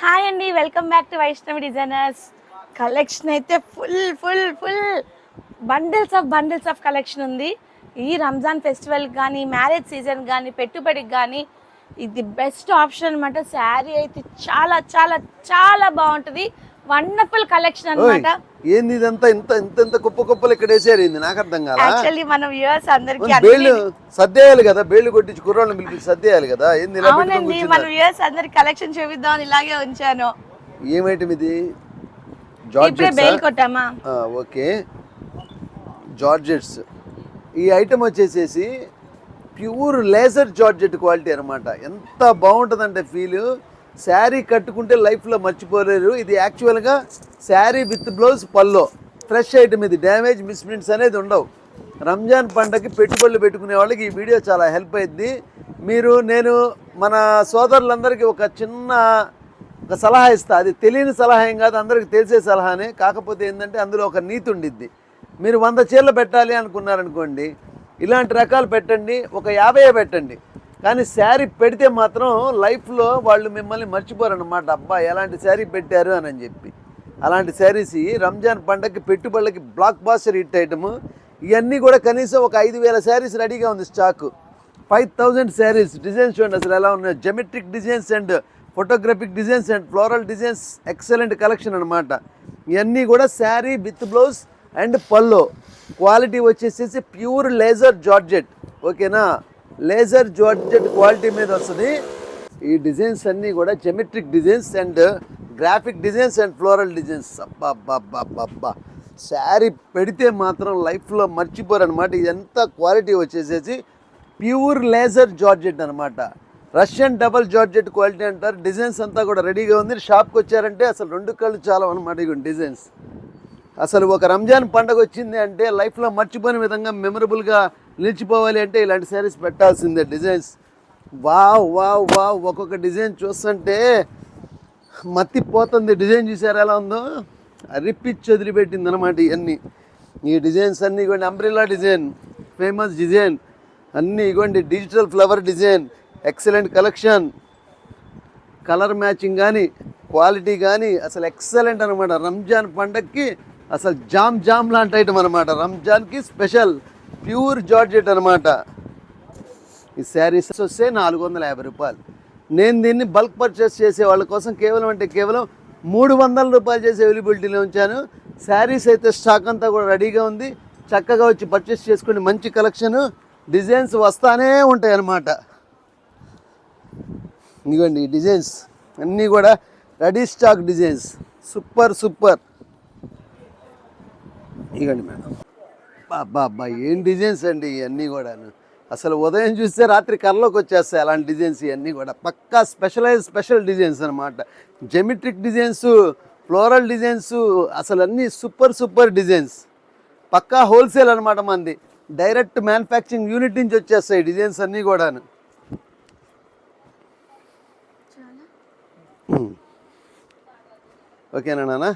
Hi అండి welcome back to Vaishnavi designers. Collection అయితే full full full. Bundles of bundles of collection ఉంది. ఈ Ramzan festival కానీ marriage season కానీ పెట్టుబడికి కానీ ఇది బెస్ట్ ఆప్షన్ అనమాట శారీ అయితే చాలా చాలా చాలా బాగుంటుంది. వండర్ఫుల్ కలెక్షన్ అనమాట ఏంది ఇదంతా? ఇంత ఇంత ఇంత కుప్ప కుప్పలు ఇక్కడ వేసారు ఏంది? నాకు అర్థం కాదా యాక్చువల్లీ మన వ్యూవర్స్ అందరికి బేళ్ళు సర్దేయాలి కదా? బేళ్ళు కొట్టించి కుర్రాళ్ళని పిలిపించి సర్దేయాలి కదా? ఏంది అవునండి మన వ్యూవర్స్ అందరికి కలెక్షన్ చూపిద్దాం ఇలాగే ఉంచాను. ఏం ఐటమ్ ఇది ఇప్పుడే జార్జెట్స్? కొట్టామా? ఓకే. జార్జెట్స్. ఈ ఐటమ్ వచ్చేసేసి ప్యూర్ లేజర్ జార్జెట్ క్వాలిటీ అనమాట ఎంత బాగుంటుందంటే ఫీల్ శారీ కట్టుకుంటే లైఫ్లో మర్చిపోలేరు. ఇది యాక్చువల్గా sari with blouse pallu. Fresh item ఇది. డ్యామేజ్ మిస్ప్రింట్స్ అనేది ఉండవు. రంజాన్ పండగకి పెట్టుబడులు పెట్టుకునే వాళ్ళకి ఈ వీడియో చాలా హెల్ప్ అయింది మీరు నేను మన సోదరులందరికీ ఒక చిన్న ఒక సలహా ఇస్తా. అది తెలియని సలహా ఏం కాదు అందరికి తెలిసే సలహానే. కాకపోతే ఏంటంటే అందులో ఒక నీతి ఉండిద్ది. మీరు వంద చీరలు పెట్టాలి అనుకున్నారనుకోండి ఇలాంటి రకాలు పెట్టండి ఒక యాభై పెట్టండి. కానీ శారీ పెడితే మాత్రం లైఫ్లో వాళ్ళు మిమ్మల్ని మర్చిపోరన్నమాట. అబ్బా ఎలాంటి శారీ పెట్టారు అని చెప్పి. అలాంటి శారీస్ రంజాన్ పండగకి పెట్టుబడులకి బ్లాక్ బాస్టర్ హిట్ ఐటమ్. ఇవన్నీ కూడా కనీసం ఒక ఐదు వేల శారీస్ రెడీగా ఉంది stock. Five thousand saris designs చూడండి అసలు ఎలా ఉన్నాయి. Geometric designs and photographic designs and floral designs excellent collection అనమాట ఇవన్నీ కూడా sari with blouse and pallu quality వచ్చేసేసి ప్యూర్ లేజర్ జార్జెట్. ఓకేనా? లేజర్ జార్జెట్ క్వాలిటీ మీద వస్తుంది. ఈ డిజైన్స్ అన్నీ కూడా geometric designs and graphic designs and floral designs. అబ్బా అబ్బా అబ్బా శారీ పెడితే మాత్రం లైఫ్లో మర్చిపోరు అనమాట ఇదంతా క్వాలిటీ వచ్చేసేసి ప్యూర్ లేజర్ జార్జెట్ అనమాట రష్యన్ డబల్ జార్జెట్ క్వాలిటీ అంటారు. డిజైన్స్ అంతా కూడా రెడీగా ఉంది. షాప్కి వచ్చారంటే అసలు రెండు కళ్ళు చాలా అనమాట ఇవి డిజైన్స్. అసలు ఒక రంజాన్ పండగ వచ్చింది అంటే లైఫ్లో మర్చిపోయిన విధంగా మెమరబుల్గా నిలిచిపోవాలి అంటే ఇలాంటి శారీస్ పెట్టాల్సిందే డిజైన్స్. వావ్ వావ్ వావ్ ఒక్కొక్క డిజైన్ చూస్తుంటే మత్తిపోతుంది డిజైన్ చూసారు ఎలా ఉందో? రిప్పిచ్చి వదిలిపెట్టింది అనమాట ఇవన్నీ. ఈ డిజైన్స్ అన్నీ ఇవ్వండి అంబ్రిల్లా డిజైన్ ఫేమస్ డిజైన్. అన్నీ ఇవ్వండి digital flower design excellent collection. Colour matching కానీ క్వాలిటీ కానీ అసలు ఎక్సలెంట్ అనమాట రంజాన్ పండగకి అసలు జామ్ జామ్ లాంటి ఐటమ్ అనమాట రంజాన్కి స్పెషల్. ప్యూర్ జార్జెట్ అనమాట ఈ శారీస్ వస్తే నాలుగు వందల యాభై రూపాయలు. నేను దీన్ని బల్క్ పర్చేస్ చేసే వాళ్ళ కోసం కేవలం అంటే కేవలం మూడు వందల రూపాయలు చేసే అవైలబిలిటీలో ఉంచాను. శారీస్ అయితే స్టాక్ అంతా కూడా రెడీగా ఉంది. చక్కగా వచ్చి పర్చేస్ చేసుకుని మంచి కలెక్షన్ డిజైన్స్ వస్తానే ఉంటాయి అన్నమాట. ఇదిగోండి ఈ డిజైన్స్ అన్నీ కూడా ready stock designs super super. ఇదిగోండి మేడం. అబ్బా అబ్బా ఏం డిజైన్స్ అండి ఇవన్నీ కూడా అసలు ఉదయం చూస్తే రాత్రి కర్లోకి వచ్చేస్తాయి అలాంటి డిజైన్స్ ఇవన్నీ కూడా. పక్కా స్పెషలైజ్ స్పెషల్ డిజైన్స్ అనమాట జెమెట్రిక్ డిజైన్స్ ఫ్లోరల్ డిజైన్స్ అసలు అన్నీ సూపర్ సూపర్ డిజైన్స్ పక్కా హోల్సేల్ అనమాట మంది. డైరెక్ట్ మ్యానుఫ్యాక్చరింగ్ యూనిట్ నుంచి వచ్చేస్తాయి డిజైన్స్ అన్నీ కూడాను. ఓకేనా నాన్న